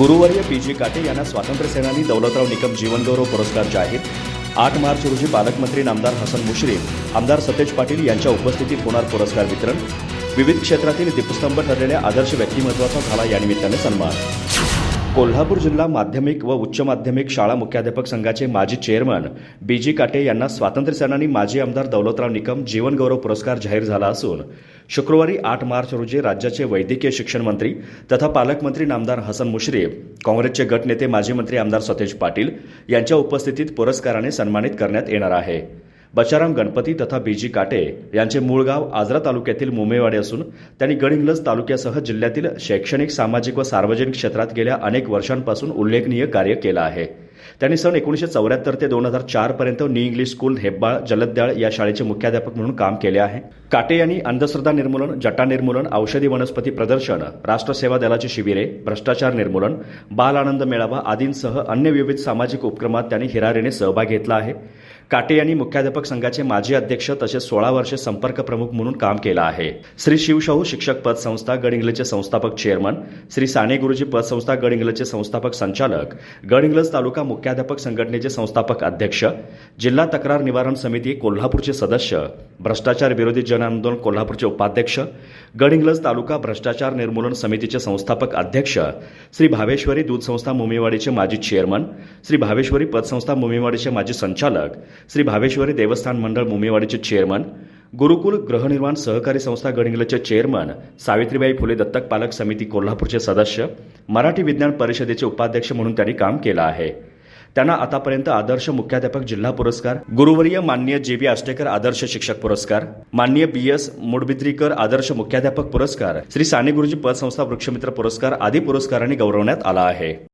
गुरुवर्य P G काटे यांना स्वातंत्र्यसेनानी दौलतराव निकम जीवनगौरव पुरस्कार जाहीर. आठ मार्च रोजी पालकमंत्री नामदार हसन मुश्रीफ आमदार सतेज पाटील यांच्या उपस्थितीत होणार पुरस्कार वितरण. विविध क्षेत्रातील दीपस्तंभ ठरलेल्या आदर्श व्यक्तिमत्वाचा झाला यानिमित्ताने सन्मान. कोल्हापूर जिल्हा माध्यमिक व उच्च माध्यमिक शाळा मुख्याध्यापक संघाचे माजी चेअरमन बी जी काटे यांना स्वातंत्र्यसेनानी माजी आमदार दौलतराव निकम जीवनगौरव पुरस्कार जाहीर झाला असून शुक्रवारी आठ मार्च रोजी राज्याचे वैद्यकीय शिक्षण मंत्री तथा पालकमंत्री नामदार हसन मुश्रीफ काँग्रेसचे गटनेते माजी मंत्री आमदार सतेज पाटील यांच्या उपस्थितीत पुरस्काराने सन्मानित करण्यात येणार आहे. बचाराम गणपती तथा बीजी काटे यांचे मूळ गाव आजरा तालुक्यातील मुमेवाडी असून त्यांनी गडहिंग्लज तालुक्यासह जिल्ह्यातील शैक्षणिक सामाजिक व सार्वजनिक क्षेत्रात गेल्या अनेक वर्षांपासून उल्लेखनीय कार्य केलं आहे. त्यांनी सन एकोणीसशे चौऱ्याहत्तर ते दोन हजार चार पर्यंत new English school Hebbal Jaladdal या शाळेचे मुख्याध्यापक म्हणून काम केले आहे. काटे यांनी अंधश्रद्धा निर्मूलन जटा निर्मूलन औषधी वनस्पती प्रदर्शन राष्ट्रसेवा दलाची शिबिरे भ्रष्टाचार निर्मूलन बाल आनंद मेळावा आदींसह अन्य विविध सामाजिक उपक्रमात त्यांनी हिरारीने सहभाग घेतला आहे. काटे यांनी मुख्याध्यापक संघाचे माजी अध्यक्ष तसेच सोळा वर्षे संपर्क प्रमुख म्हणून काम केलं आहे. श्री शिवशाहू शिक्षक पद संस्था गडहिंग्लजचे संस्थापक चेअरमन श्री साने गुरुजी पद संस्था गडहिंग्लजचे संस्थापक संचालक गडहिंग्लज तालुका मुख्याध्यापक संघटनेचे संस्थापक अध्यक्ष जिल्हा तक्रार निवारण समिती कोल्हापूरचे सदस्य भ्रष्टाचार विरोधी जन आंदोलन कोल्हापूरचे उपाध्यक्ष गडहिंग्लज तालुका भ्रष्टाचार निर्मूलन समितीचे संस्थापक अध्यक्ष श्री भावेश्वरी दूध संस्था मुंबईवाडीचे माजी चेअरमन श्री भावेश्वरी पतसंस्था मुंबईवाडीचे माजी संचालक श्री भावेश्वरी देवस्थान मंडळ मुमेवाडीचे चेअरमन गुरुकुल गृहनिर्माण सहकारी संस्था गडिंग्लजचे चेअरमन सावित्रीबाई फुले दत्तक पालक समिती कोल्हापूरचे सदस्य मराठी विज्ञान परिषदेचे उपाध्यक्ष म्हणून त्यांनी काम केलं आहे. त्यांना आतापर्यंत आदर्श मुख्याध्यापक जिल्हा पुरस्कार गुरुवर्य मान्य जे बी आष्टेकर आदर्श शिक्षक पुरस्कार मान्य बी एस मुडबिद्रीकर आदर्श मुख्याध्यापक पुरस्कार श्री साने गुरुजी पतसंस्था वृक्षमित्र पुरस्कार आदी पुरस्कारांनी गौरवण्यात आला आहे.